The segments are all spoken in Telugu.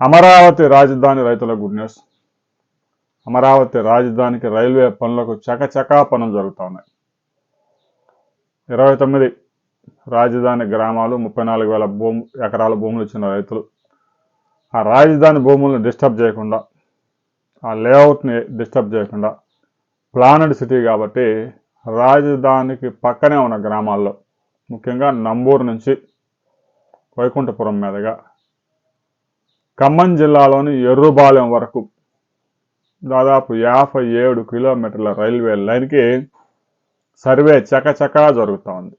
అమరావతి రాజధాని రైతుల గుడ్ న్యూస్. అమరావతి రాజధానికి రైల్వే పనులకు చకచకా పనులు జరుగుతూ ఉన్నాయి ఇరవై తొమ్మిది రాజధాని గ్రామాలు ముప్పై నాలుగు వేల భూము ఎకరాల భూములు ఇచ్చిన రైతులు. ఆ రాజధాని భూములను డిస్టర్బ్ చేయకుండా ఆ లేఅవుట్ని డిస్టర్బ్ చేయకుండా ప్లానడ్ సిటీ కాబట్టి రాజధానికి పక్కనే ఉన్న గ్రామాల్లో ముఖ్యంగా నంబూరు నుంచి వైకుంఠపురం మీదుగా ఖమ్మం జిల్లాలోని ఎర్రుబాలెం వరకు దాదాపు యాభై ఏడు కిలోమీటర్ల రైల్వే లైన్కి సర్వే చకచకా జరుగుతూ ఉంది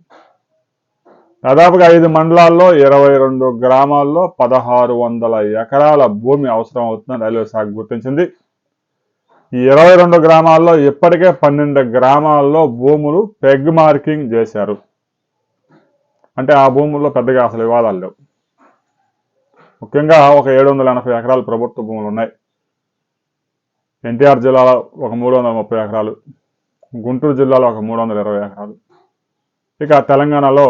దాదాపుగా ఐదు మండలాల్లో ఇరవై రెండు గ్రామాల్లో పదహారు వందల ఎకరాల భూమి అవసరం అవుతుందని రైల్వే శాఖ గుర్తించింది. ఈ ఇరవై రెండు గ్రామాల్లో ఇప్పటికే పన్నెండు గ్రామాల్లో భూములు పెగ్ మార్కింగ్ చేశారు. అంటే ఆ భూముల్లో పెద్దగా అసలు వివాదాలు లేవు. ముఖ్యంగా ఒక ఏడు వందల ఎనభై ఎకరాలు ప్రభుత్వ భూములు ఉన్నాయి. ఎన్టీఆర్ జిల్లాలో ఒక మూడు వందల ముప్పై ఎకరాలు గుంటూరు జిల్లాలో ఒక మూడు వందల ఇరవై ఎకరాలు. ఇక తెలంగాణలో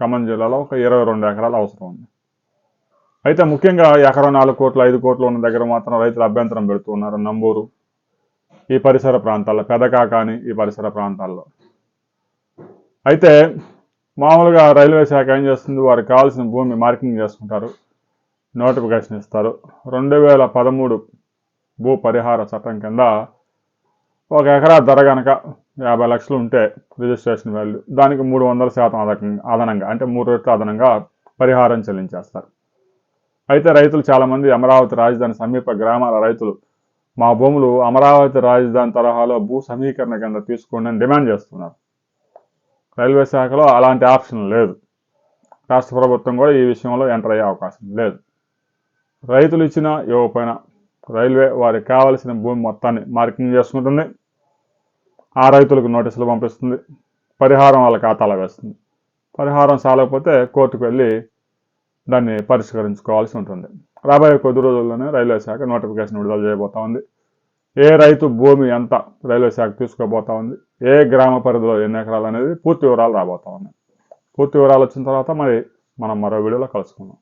ఖమ్మం జిల్లాలో ఒక ఇరవై రెండు ఎకరాలు అవసరం ఉంది. అయితే ముఖ్యంగా ఎకరం నాలుగు కోట్లు ఐదు కోట్లు ఉన్న దగ్గర మాత్రం రైతులు అభ్యంతరం పెడుతూ ఉన్నారు నంబూరు. ఈ పరిసర ప్రాంతాల్లో పెదకాకాని ఈ పరిసర ప్రాంతాల్లో. అయితే మామూలుగా రైల్వే శాఖ ఏం చేస్తుంది? వారికి కావాల్సిన భూమి మార్కింగ్ చేసుకుంటారు. నోటిఫికేషన్ ఇస్తారు. రెండు వేల పదమూడు భూ పరిహార చట్టం కింద ఒక ఎకరా ధర కనుక యాభై లక్షలు ఉంటే రిజిస్ట్రేషన్ వాల్యూ దానికి మూడు వందల శాతం అదనంగా అదనంగా అంటే మూడు రెట్లు అదనంగా పరిహారం చెల్లించేస్తారు. అయితే రైతులు చాలామంది అమరావతి రాజధాని సమీప గ్రామాల రైతులు మా భూములు అమరావతి రాజధాని తరహాలో భూ సమీకరణ కింద తీసుకోండి అని డిమాండ్ చేస్తున్నారు. రైల్వే శాఖలో అలాంటి ఆప్షన్ లేదు. రాష్ట్ర ప్రభుత్వం కూడా ఈ విషయంలో ఎంటర్ అయ్యే అవకాశం లేదు. రైతులు ఇచ్చిన ఇవ్వకపోయినా రైల్వే వారికి కావలసిన భూమి మొత్తాన్ని మార్కింగ్ చేసుకుంటుంది. ఆ రైతులకు నోటీసులు పంపిస్తుంది. పరిహారం వాళ్ళ ఖాతాలో వేస్తుంది. పరిహారం చాలకపోతే కోర్టుకు వెళ్ళి దాన్ని పరిష్కరించుకోవాల్సి ఉంటుంది. రాబోయే కొద్ది రోజుల్లోనే రైల్వే శాఖ నోటిఫికేషన్ విడుదల చేయబోతా ఉంది. ఏ రైతు భూమి ఎంత రైల్వే శాఖ తీసుకోబోతా ఉంది? ఏ గ్రామ పరిధిలో ఎన్ని ఎకరాలు అనేది పూర్తి వివరాలు రాబోతా ఉన్నాయి. పూర్తి వివరాలు వచ్చిన తర్వాత మరి మనం మరో వీడియోలో కలుసుకుందాం.